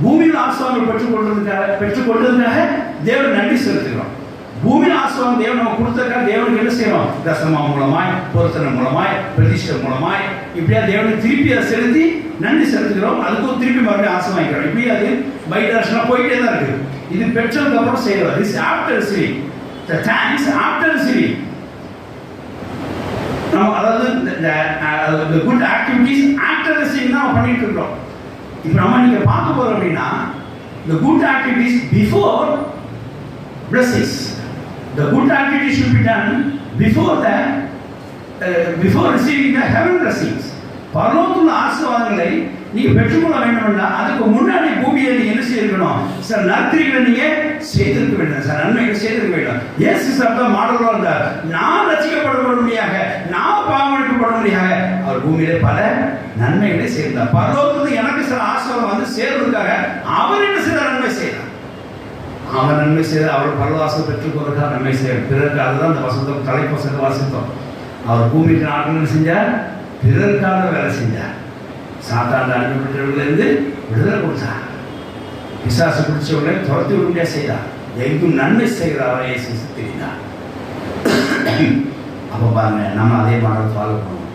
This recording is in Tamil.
பூமியில் ஆசிரமங்கள் பெற்றுக் கொள்றதுக்காக பெற்றுக் கொள்றதுக்காக தேவன் நன்றி செலுத்துகிறோம். பூமியில் ஆசிரமம் தேவன் நம்ம கொடுத்ததுக்காக தேவனுக்கு என்ன செய்யணும் தசமா மூலமாய் பொருத்தனை மூலமாய் பிரதிஷ்டை மூலமாய் இப்படியா தேவனுக்கு திருப்பி அதை செலுத்தி நன்றி செலுத்துகிறோம். அதுக்கும் திருப்பி மறுபடியும் ஆசை வாங்கிக்கிறோம். இப்படி அது பைடரேஷனாக போயிட்டே தான் இருக்குது இது பெற்றதுக்கு அப்புறம் செய்யறது. திஸ் ஆஃப்டர் சிரி த தேங்க்ஸ் ஆஃப்டர் சிரி நம்ம அதாவது இந்த குட் ஆக்டிவிட்டிஸ் ஆஃப்டர் சிரி தான் நம்ம பண்ணிட்டு இருக்கோம் இப்போ நம்ம நீங்கள் பார்க்க போகிறோம் அப்படின்னா the good activities before blessings. The good activities should be done before the uh, before receiving the heaven blessings. பரலோகத்துள்ள ஆசீர்வாதங்களை நீங்க பெற்றுக்கொள்ள வேண்டும்னா அதுக்கு முன்னாடி பூமியை நீங்க என்ன செய்திருக்கணும்? சில நற்கிரிகளை நீங்க செய்திருக்க வேண்டும். சில நன்மைகள் செய்திருக்க வேண்டும். இயேசு சப்த மாடலாக இருந்தார் நான் ரசிக்கப்படும்படியாக நான் பூமியிலே பல நன்மைகளை செய்தார். பரலோகத்துக்கு எனக்கு சில ஆசிரம் வந்து சேர்வதற்காக அவர் என்ன சில நன்மை செய்தார். அவன் நன்மை செய்த அவர் பரலவாசம் பெற்றுக்கொள்வதற்காக நன்மை செய்ய பிறருக்கு அதுதான் அந்த வசந்தம் தலைப்பசங்க வாசித்தோம். அவர் பூமிக்கு நாட்கள் செஞ்சார் பிறருக்காக வேலை செஞ்சார். சாத்தாண்ட அனுப்பப்பட்டவர்களிருந்து விடுதலை கொடுத்தார். பிசாசு பிடிச்சவர்களை துரத்தி விடுமையா செய்தார். எங்கும் நன்மை செய்கிற அவரை தெரிந்தார். அப்போ பாருங்க நம்ம அதே மாடல் ஃபாலோ பண்ணுவோம்